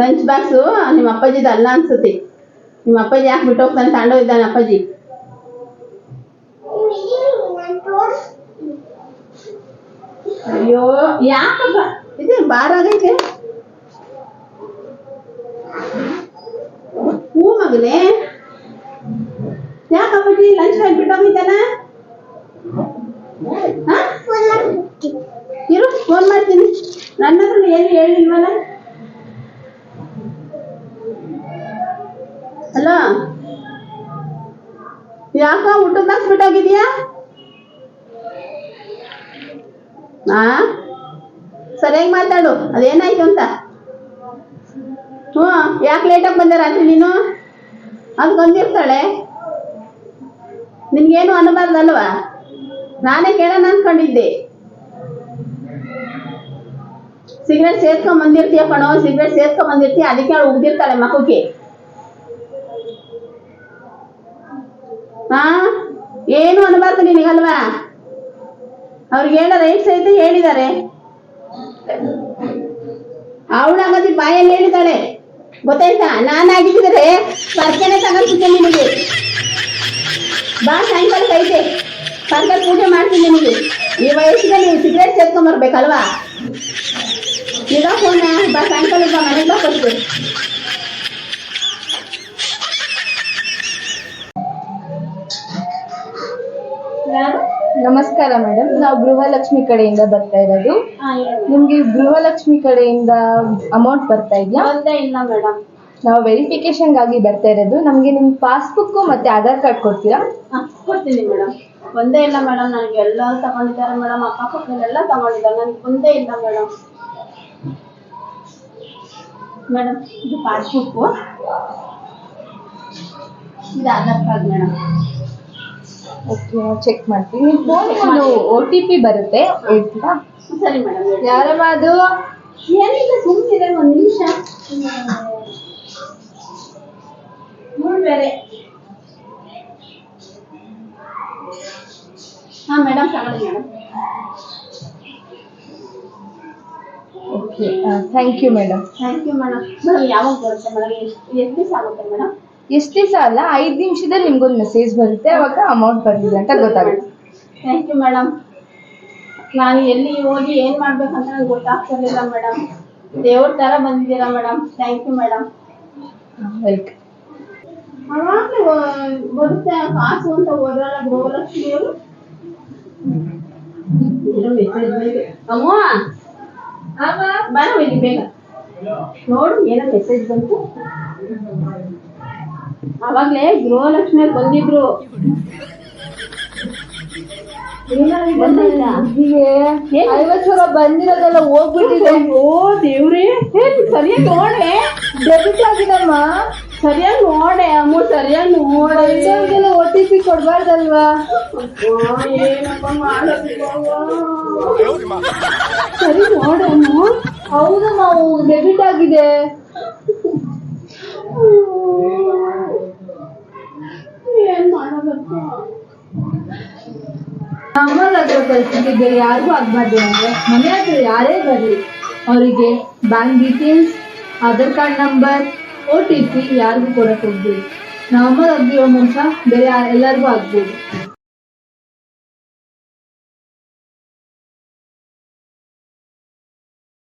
Lunch box ನಿಮ್ಮ ಅಪ್ಪಾಜಿದು ಅಲ್ಲ ಅನ್ಸುತ್ತೆ. ನಿಮ್ಮ ಅಪ್ಪಾಜಿ ಯಾಕೆ ಬಿಟ್ಟು ಹೋಗ್ತಾನೆ ಇದ್ದಾನೆ ಅಪ್ಪಾಜಿ. ಅಯ್ಯೋ, ಯಾಕಪ್ಪ? ಇದು ಬಾರ ಆಗೈತೆ. ಹೂ ಮಗನೇ. ಯಾಕಪ್ಪಾಜಿ ಲಂಚ್ ಬ್ಯಾಗ್ ಬಿಟ್ಟು ಹೋಗಿದ್ದಾನ ಇರು ಫೋನ್ ಮಾಡ್ತೀನಿ. ನನ್ನ ಹತ್ರ ಏನು ಹೇಳಿಲ್ವಲ್ಲ? ಅಲ್ಲ, ಯಾಕ ಊಟದ ಬಿಟ್ಟೋಗಿದ್ಯಾ ಆ? ಸರಿಯಾಗಿ ಮಾತಾಡು, ಅದೇನಾಯ್ತು ಅಂತ. ಹ್ಞೂ, ಯಾಕೆ ಲೇಟಾಗಿ ಬಂದ ರಾತ್ರಿ ನೀನು? ಅದು ಬಂದಿರ್ತಾಳೆ. ನಿನ್ಗೇನು ಅನ್ನಬಾರ್ದಲ್ವಾ ನಾನೇ ಕೇಳೋಣ ಅನ್ಕೊಂಡಿದ್ದೆ. ಸಿಗರೇಟ್ ಸೇರ್ಕೊಂಡ್ ಬಂದಿರ್ತೀಯ ಕಣೋ ಸಿಗರೇಟ್ ಸೇರ್ಕೊಂಡ್ ಬಂದಿರ್ತೀಯ, ಅದಕ್ಕೆ ಅವಳು ಉಗ್ದಿರ್ತಾಳೆ ಮಕ್ಕಕ್ಕೆ ಹಾ ಏನು ಅನ್ಬಾರ್ದು ನಿನಗಲ್ವಾ? ಅವ್ರಿಗೆ ಹೇಳೋ ರೈಟ್ಸ್ ಐತೆ ಹೇಳಿದ್ದಾರೆ? ಅವಳಾಗದಿ ಬಾಯಲ್ಲಿ ಹೇಳಿದ್ದಾಳೆ. ಗೊತ್ತಾಯ್ತಾ? ನಾನಾಗಿದ್ದರೆ ಪರ್ಕನೆ ತಗೊಂಡ್ತಿದ್ದೆ ನಿಮಗೆ ಬಾ ಸಾಯಂಕಾಲಕ್ಕೆ ಐತೆ ಪರ್ಕ ಪೂಜೆ ಮಾಡ್ತೀನಿ ನಿನಗೆ. ಈ ವಯಸ್ಸಿಗೆ ನೀವು ಸಿಗರೇಟ್ ಸೇರ್ಕೊಂಬರ್ಬೇಕಲ್ವಾ ಈಗ ಫೋನ್ ಬಾ ಸಾಯಂಕಾಲ ಬಾ ಮನೆಗೆ ಬಾ ಫಸ್ಟ್ ನಮಸ್ಕಾರ ಮೇಡಮ್ ನಾವು ಗೃಹಲಕ್ಷ್ಮಿ ಕಡೆಯಿಂದ ಬರ್ತಾ ಇರೋದು. ನಿಮ್ಗೆ ಗೃಹಲಕ್ಷ್ಮಿ ಕಡೆಯಿಂದ ಅಮೌಂಟ್ ಬರ್ತಾ ಇದೆಯಾ? ಒಂದೇ ಇಲ್ಲ ಮೇಡಮ್. ನಾವು ವೆರಿಫಿಕೇಶನ್ಗಾಗಿ ಬರ್ತಾ ಇರೋದು. ನಮ್ಗೆ ನಿಮ್ ಪಾಸ್ಬುಕ್ ಮತ್ತೆ ಆಧಾರ್ ಕಾರ್ಡ್ ಕೊಡ್ತೀರಾ? ಕೊಡ್ತೀನಿ ಮೇಡಮ್. ಒಂದೇ ಇಲ್ಲ ಮೇಡಮ್ ನನಗೆ ಎಲ್ಲ ತಗೊಂಡಿದ್ದಾರೆ ಮೇಡಮ್. ಅಕ್ಕಪಕ್ಕದಲ್ಲೆಲ್ಲ ತಗೊಂಡಿದ್ದಾರೆ. ನನಗೆ ಒಂದೇ ಇಲ್ಲ ಮೇಡಮ್. ಮೇಡಮ್ ಇದು ಪಾಸ್ಬುಕ್ಕು ಇದು ಆಧಾರ್ ಕಾರ್ಡ್ ಮೇಡಮ್. ಓಕೆ ನಾವು ಚೆಕ್ ಮಾಡ್ತೀವಿ ನಿಮ್ಮ ಫೋನ್ ಒ ಟಿ ಪಿ ಬರುತ್ತೆ ಹೇಳ್ತೀರಾ? ಸರಿ ಮೇಡಮ್ ಯಾರಮ್ಮ ಅದು ಏನಿಲ್ಲ ಸುಮ್ಮನೆ ಒಂದು ನಿಮಿಷ. ಮೂರು ಬೇರೆ. ಹಾ ಮೇಡಮ್ ತಗೊಳ್ಳಿ madam. Okay thank you madam thank you madam madam ಯಾವಾಗ ಬರುತ್ತೆ ಮೇಡಮ್ ಎಷ್ಟು ಎಷ್ಟು ದಿವಸ ಆಗುತ್ತೆ ಮೇಡಮ್ ಎಷ್ಟು ದಿವಸ ಅಲ್ಲ ಐದು ನಿಮಿಷದಲ್ಲಿ ನಿಮ್ಗೊಂದು ಮೆಸೇಜ್ ಬರುತ್ತೆ ಅವಾಗ ಅಮೌಂಟ್ ಬರ್ತಿದೆ ಅಂತ ಗೊತ್ತಾಗುತ್ತೆ. ಥ್ಯಾಂಕ್ ಯು ಮೇಡಮ್ ನಾನು ಎಲ್ಲಿ ಹೋಗಿ ಏನು ಮಾಡ್ಬೇಕಂತ ನಂಗೆ ಗೊತ್ತಾಗ್ತಿರ್ಲಿಲ್ಲ ಮೇಡಮ್ ದೇವ್ರ ಥರ ಬಂದಿದ್ದೀರಾ madam thank you madam welcome ಅವಾಗಲೇ ಬರುತ್ತೆ ಕಾಸು ಅಂತ ಹೋದ್ರಲ್ಲ ಗೃಹಲಕ್ಷ್ಮಿಯವರು ಅಮ್ಮ ಬರೋ ಇಲ್ಲಿ ಬೇಗ. ನೋಡು ಏನೋ ಮೆಸೇಜ್ ಬಂತು. ಅವಾಗ್ಲೇ ಗೃಹಲಕ್ಷ್ಮಿ ಬಂದಿದ್ರು? ಐವತ್ತು ಸಾವಿರ ಬಂದಿರೋದೆಲ್ಲ ಹೋಗ್ಬಿಟ್ಟಿದೆ. ಓ ದೇವ್ರೇ. ಏ, ಸರಿಯಾಗಿ ನೋಡೆ? ಡೆಬಿಟ್ ಆಗಿದಮ್ಮ. ಸರಿಯಾಗಿ ನೋಡೆ ಅಮ್ಮ ಸರಿಯಾಗಿ ನೋಡೆ. ಪೈಸೆಗೆಲ್ಲ ಒ ಟಿ ಪಿ ಕೊಡ್ಬಾರ್ದಲ್ವಾ? ಸರಿ ನೋಡೋಣ. ಹೌದು, ನಾವು ಡೆಬಿಟ್ ಆಗಿದೆ. ನಮ್ಮಲ್ಲಿ ಹತ್ರ ಪರಿಸ್ಥಿತಿ ಬೇರೆ ಯಾರಿಗೂ ಆಗ್ಬಾರ್ದು ಅಂದ್ರೆ ಮನೆ ಹತ್ರ ಯಾರೇ ಬರಲಿ, ಅವರಿಗೆ bank details Aadhaar card number O T P ಯಾರಿಗೂ ಕೊಡಕ್ಕೆ ನಮ್ಮಲ್ಲಿ ಆಗಿರೋ ಮೋಸ ಬೇರೆ ಎಲ್ಲರಿಗೂ ಆಗ್ಬೋದು.